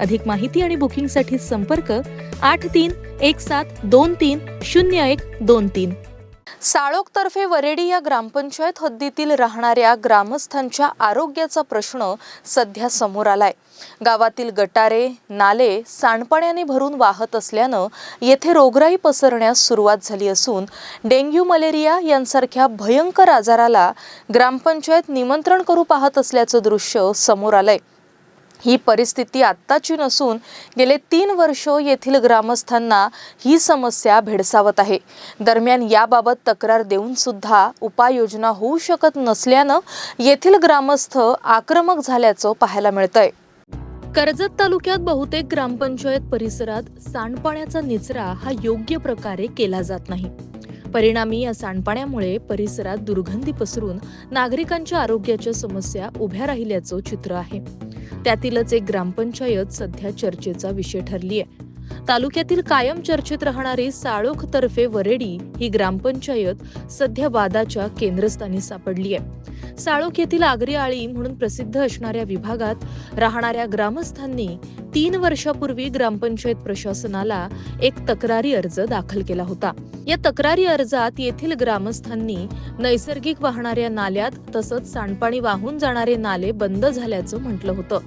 अधिक माहिती आणि बुकिंगसाठी संपर्क आठ तीन एक सात दोन तीन शून्य एक दोन तीन. साळोखतर्फे वरेडी या ग्रामपंचायत हद्दीतील राहणाऱ्या ग्रामस्थांच्या आरोग्याचा प्रश्न सध्या समोर आलाय. गावातील गटारे नाले सांडपाण्याने भरून वाहत असल्यानं येथे रोगराई पसरण्यास सुरुवात झाली असून डेंग्यू मलेरिया यांसारख्या भयंकर आजाराला ग्रामपंचायत निमंत्रण करू पाहत असल्याचं दृश्य समोर आलंय. ही परिस्थिती आत्ताची नसून गेले तीन वर्ष येथील ग्रामस्थांना ही समस्या भेडसावत आहे. दरम्यान याबाबत तक्रार देऊन सुद्धा उपाययोजना होऊ शकत नसल्यानं येथील ग्रामस्थ आक्रमक झाल्याचं पाहायला मिळतंय. कर्जत तालुक्यात बहुतेक ग्रामपंचायत परिसरात सांडपाण्याचा निचरा हा योग्य प्रकारे केला जात नाही. परिणामी या सांडपाण्यामुळे परिसरात दुर्गंधी पसरून नागरिकांच्या आरोग्याच्या समस्या उभ्या राहिल्याचं चित्र आहे. त्यातीलच एक ग्रामपंचायत सध्या चर्चेचा विषय ठरली आहे तालुक्यातील कायम चर्चेत राहणारी साळोख तर्फे वरेडी ही ग्रामपंचायत सध्या वादाच्या केंद्रस्थानी सापडली आहे. साळोख येथील आगरी आळी म्हणून प्रसिद्ध असणाऱ्या विभागात राहणाऱ्या ग्रामस्थांनी तीन वर्षापूर्वी ग्रामपंचायत प्रशासनाला एक तक्रारी अर्ज दाखल केला होता. या तक्रारी अर्जात येथील ग्रामस्थांनी नैसर्गिक वाहणाऱ्या नाल्यात तसंच सांडपाणी वाहून जाणारे नाले बंद झाल्याचं म्हटलं होतं.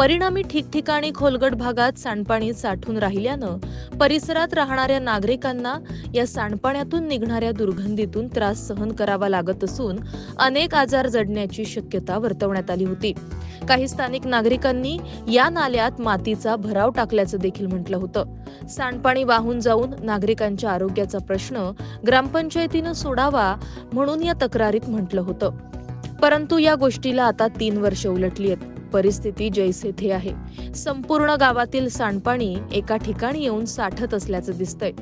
परिणामी ठिकठिकाणी खोलगट भागात सांडपाणी साठून राहिल्यानं परिसरात राहणाऱ्या नागरिकांना या सांडपाण्यातून निघणाऱ्या दुर्गंधीतून त्रास सहन करावा लागत असून अनेक आजार जडण्याची शक्यता वर्तवण्यात आली होती. काही स्थानिक नागरिकांनी या नाल्यात मातीचा भराव टाकल्याचं देखील म्हटलं होतं. सांडपाणी वाहून जाऊन नागरिकांच्या आरोग्याचा प्रश्न ग्रामपंचायतीनं सोडावा म्हणून या तक्रारीत म्हटलं होतं. परंतु या गोष्टीला आता तीन वर्ष उलटली आहेत. परिस्थिती जैसे थे आहे. संपूर्ण गावातील सांडपाणी एका ठिकाणी येऊन साठत असल्याचं दिसतंय.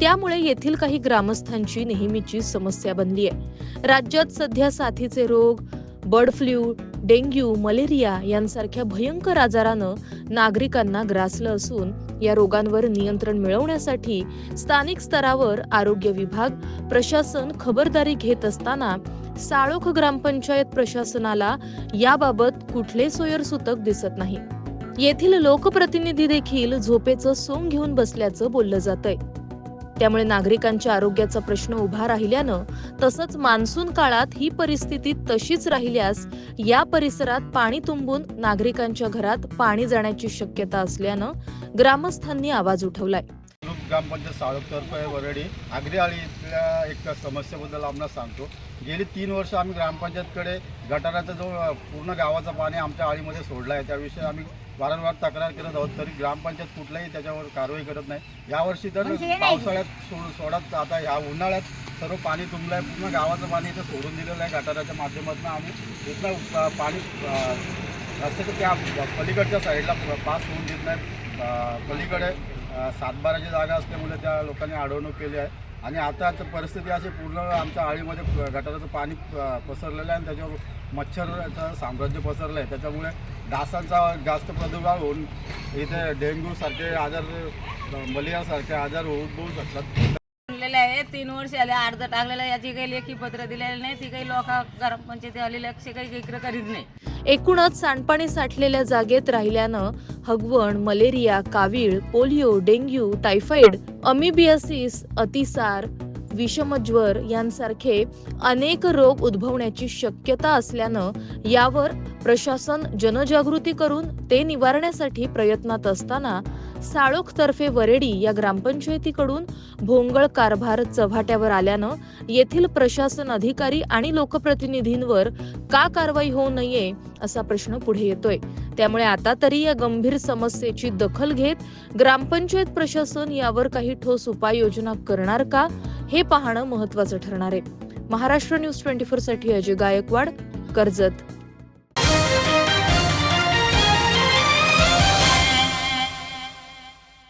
त्यामुळे येथील काही ग्रामस्थांची नेहमीची समस्या बनली आहे राज्यात सध्या साथीचे रोग बर्ड फ्लू डेंग्यू मलेरिया यांसारख्या भयंकर आजारानं नागरिकांना ग्रासलं असून या रोगांवर नियंत्रण मिळवण्यासाठी स्थानिक स्तरावर आरोग्य विभाग प्रशासन खबरदारी घेत असताना साळोख ग्रामपंचायत प्रशासनाला याबाबत कुठले सोयरसूतक दिसत नाही. येथील लोकप्रतिनिधी देखील झोपेचं सोंग घेऊन बसल्याचं बोललं जातंय. त्यामुळे नागरिकांच्या आरोग्याचा प्रश्न उभा राहिल्यानं तसंच मान्सून काळात ही परिस्थिती तशीच राहिल्यास या परिसरात पाणी तुंबून नागरिकांच्या घरात पाणी जाण्याची शक्यता असल्यानं ग्रामस्थांनी आवाज उठवलाय. ग्रामपंचायत साळोखतर्फे वरडी आगरीआळी इथल्या एक समस्येबद्दल आम्हाला सांगतो. गेली तीन वर्ष आम्ही ग्रामपंचायतकडे गटाराचा जो पूर्ण गावाचं पाणी आमच्या आळीमध्ये सोडलं आहे त्याविषयी आम्ही वारंवार तक्रार करत आहोत तरी ग्रामपंचायत कुठलाही त्याच्यावर कारवाई करत नाही. यावर्षी तर पावसाळ्यात सोड सोडत आता ह्या उन्हाळ्यात सर्व पाणी तुंबलं आहे पूर्ण गावाचं पाणी इथं सोडून दिलेलं आहे गटाराच्या माध्यमातून. आम्ही इथलं पाणी अ, रस्त्याच्या त्या पलीकडच्या साईडला पास होऊन देत नाहीत अ, पलीकडे सातबाराची जागा असल्यामुळे त्या लोकांनी अडवणूक केली आहे. आणि आता परिस्थिती अशी पूर्ण आमच्या आळीमध्ये गटाराचं पाणी प- पसरलेलं आहे आणि त्याच्यावर मच्छरचं साम्राज्य पसरलं आहे. त्याच्यामुळे डासांचा जास्त प्रादुर्भाव होऊन इथे डेंग्यूसारखे आजार मलेरियासारखे आजार होऊ शकतात. तीन वर्ष आले अर्ज टाकलेला याची काही लेखी पत्र दिलेले नाही ती काही लोक ग्रामपंचायती म्हणजे आलेली लक्ष काही इकडे करीत नाही. एकूणच सांडपाणी साठलेल्या जागेत राहिल्यानं हगवण मलेरिया कावीळ पोलिओ डेंग्यू टायफॉइड अमिबियासिस अतिसार विषमज्वर यांसारखे अनेक रोग उद्भवण्याची शक्यता असल्यानं यावर प्रशासन जनजागृती करून ते निवारण्यासाठी प्रयत्नात असताना साळोखतर्फे वरेडी या ग्रामपंचायतीकडून भोंगळ कारभार चव्हाट्यावर आल्यानं येथील प्रशासन अधिकारी आणि लोकप्रतिनिधींवर का कारवाई होऊ नये असा प्रश्न पुढे येतोय. त्यामुळे आता तरी या गंभीर समस्येची दखल घेत ग्रामपंचायत प्रशासन यावर काही ठोस उपाययोजना करणार का हे पाहणं महत्वाचं ठरणार आहे. महाराष्ट्र न्यूज ट्वेंटी फोरसाठी अजय गायकवाड कर्जत.